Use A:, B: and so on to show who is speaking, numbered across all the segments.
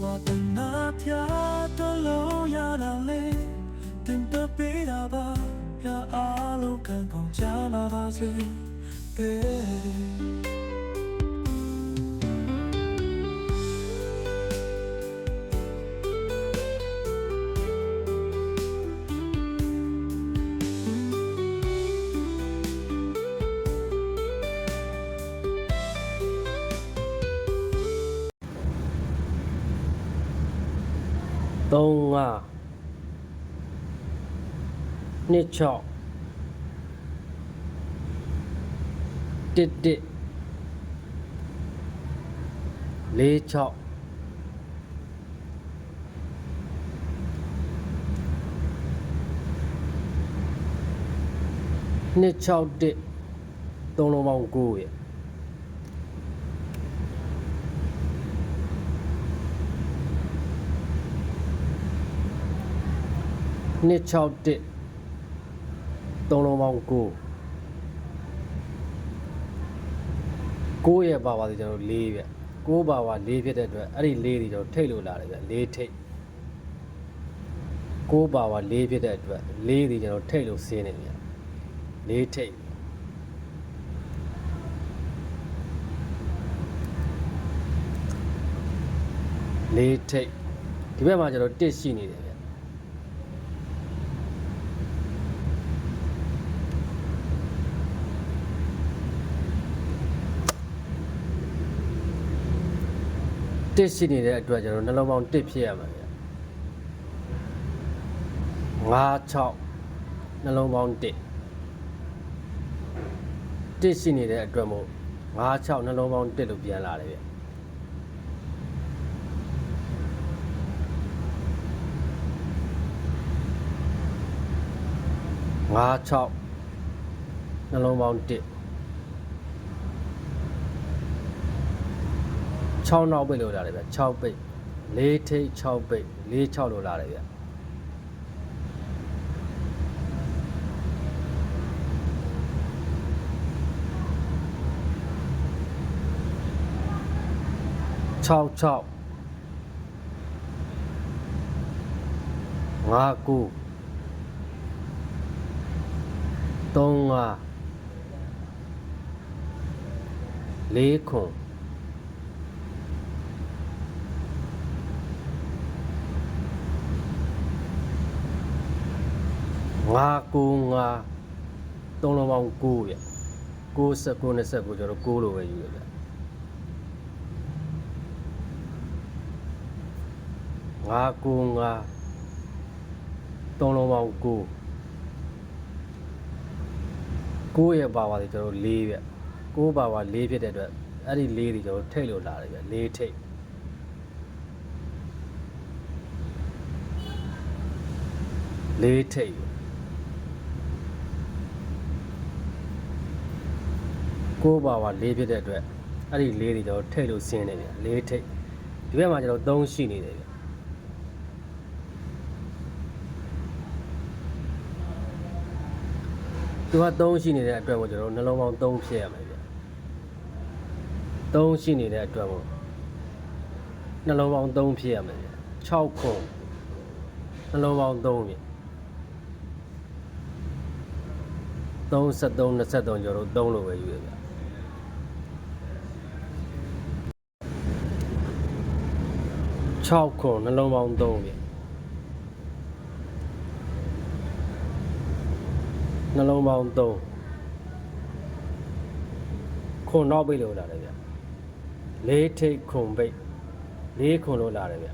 A: ว่宝贝ต่นับแท้แต่แล้วอย่าลั่นเล็กตึงแต่ปีหน้า 35နှစ်6
B: 11 46နှစ်61သုံးလုံးပေါင်း9ရဲ့ 261သုံးလုံးပေါင်း9 9ရဲ့ပါပါသေးကျွန်တော်4ပြ9ပါပါ4ဖြစ်တဲ့အတွက်အဲ့ဒီ4တွေကျွန်တော်ထိတ်လို့လာတယ်ဗျ4ထိတ်9ပါပါ4ဖြစ်တဲ့အတွက်4တွေကျွန်တော်ထိတ်လို့ဆင်းနေဗျ4ထိတ်4ထိတ်ဒီဘက်မှာကျွန်တော်1ရှိနေတယ် တစ်ရှိနေတဲ့အတွက်ကျွန်တော်နှလုံးပေါင်း1ဖြစ်ရမှာဗျ5 6နှလုံးပေါင်း1တစ်ရှိနေတဲ့အတွက်မို့5 6နှလုံးပေါင်း1လို့ပြန်လာတယ်ဗျ56နှလုံးပေါင်း1 6နောက်ပိတ်လို့လာတယ်ဗျ6ပိတ်4ထိပ်6ပိတ်4 6လို့လာတယ်ဗျ6 6 5 9 3 5 4ခွ န်ငါကိုငါသုံးလုံးပေါင်း9ပြ69 29ကျွန်တော်9လို့ပဲယူရဗျငါကိုငါသုံးလုံးပေါင်း9 9ရဲ့ပါပါလေကျွန်တော်4ပြ9ပါပါ4ဖြစ်တဲ့အတွက်အဲ့ဒီ4တွေကျွန်တော်ထိတ်လို့လာတယ်ဗျ4ထိတ်4ထိတ် ကိုးပါပါလေးဖြစ်တဲ့အတွက်အဲ့ဒီလေးတွေကျွန်တော်ထိတ်လို့ဆင်းနေပြန်လေးထိတ်ဒီဘက်မှာကျွန်တော်သုံးရှိနေတယ်ဗျသူကသုံးရှိနေတဲ့အတွက်ကိုကျွန်တော်နှလုံးပေါင်း3ဖြစ်ရမယ်ဗျ3ရှိနေတဲ့အတွက်ကိုနှလုံးပေါင်း3ဖြစ်ရမယ်ဗျ6ခုနှလုံးပေါင်း3ဗျ33 23ကျွန်တော်တို့3လို့ပဲယူရဗျ 6ခုနှလုံးပေါင်း3ဗျနှလုံးပေါင်း3ခွန်နောက်ပိတ်လို့လာတယ်ဗျလေးထိတ်ခွန်ပိတ်လေးခွန်လို့လာတယ်ဗျ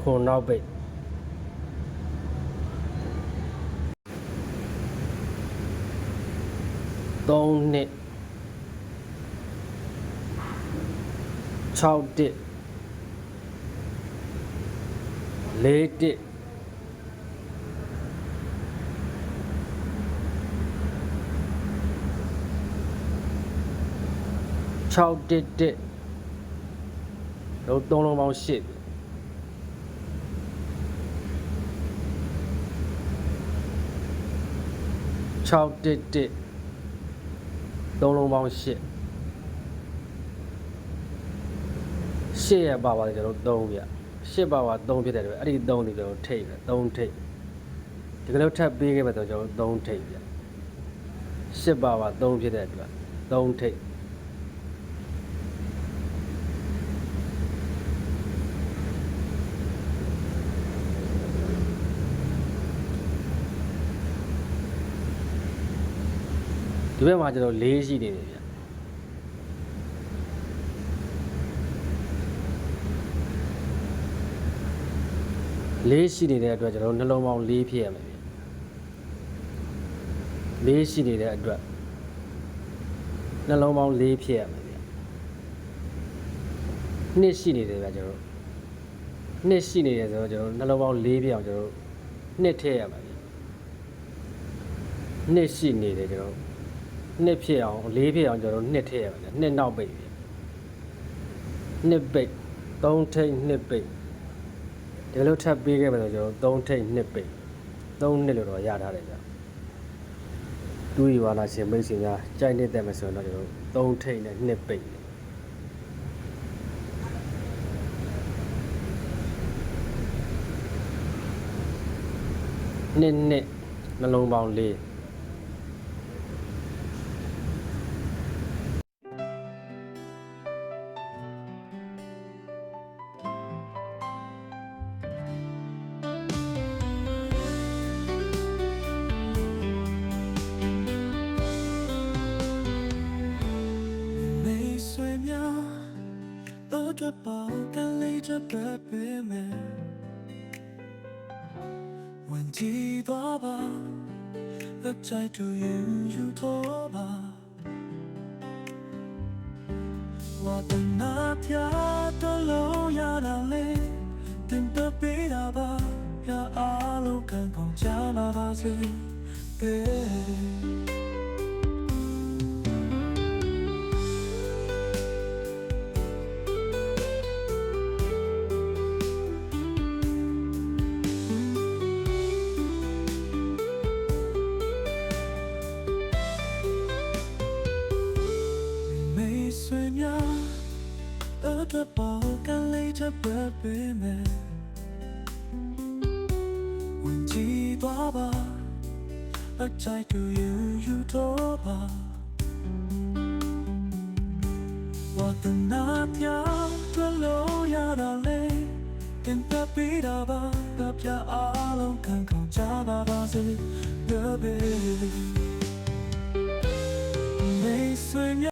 B: ခွန်နောက်ပိတ်3နှစ် 6တစ်4တစ်6တစ်တစ်တို့သုံးလုံးပေါင်း8ပြီ6တစ်တစ်သုံးလုံးပေါင်း8 ရှစ်ရပါပါတယ်ကျွန်တော်3ပြရှစ်ပါပါ3ဖြစ်တဲ့အတွက်အဲ့ဒီ3ဒီကျွန်တော်ထိတ်တယ်3ထိတ်ဒီကလေးထပ်ပေးခဲ့မှဆိုကျွန်တော်3ထိတ်ပြရှစ်ပါပါ3ဖြစ်တဲ့အတွက်3ထိတ်ဒီဘက်မှာကျွန်တော်၄ရှိနေတယ်ဗျ လေးရှိနေတဲ့အတွက်ကျွန်တော်တို့နှလုံးပေါင်း၄ဖြစ်ရမယ်ဗျလေးရှိနေတဲ့အတွက်နှလုံးပေါင်း၄ဖြစ်ရမယ်ဗျနှစ်ရှိနေတယ်ဗျကျွန်တော်တို့နှစ်ရှိနေတယ်ဆိုတော့ကျွန်တော်တို့နှလုံးပေါင်း၄ဖြစ်အောင်ကျွန်တော်တို့နှစ်ထည့်ရမယ်ဗျနှစ်ရှိနေတယ်ကျွန်တော်တို့နှစ်ဖြစ်အောင်၄ဖြစ်အောင်ကျွန်တော်တို့နှစ်ထည့်ရမယ်ဗျနှစ်နောက်ပိတ်ဗျနှစ်ပိတ်သုံးထိတ်နှစ်ပိတ် ဒီလိုထပ်ပေးခဲ့မယ်ဆိုကျွန်တော်3ထိပ်2ပိတ်3နှစ်လို့တော့ရထားတယ်ကြာတူရီဝါနာရှင်မိတ်ဆွေများကြိုက်နေတဲ့မယ်ဆိုရင်တော့ကျွန်တော်3ထိပ်နဲ့2ပိတ်နှစ်နှစ်နှလုံးပေါင်းလေး
A: 着包干累着白背面，问题多吧，而在都云有多吧。我的那条的路要哪里？等得比他吧，要阿鲁看空加那把子，别。 饿着饱，干累着白背面，问题多吧，而在都有有多吧。我的那条的路要哪里？跟着比达吧，大家阿龙看空加巴巴子的背。没睡眠。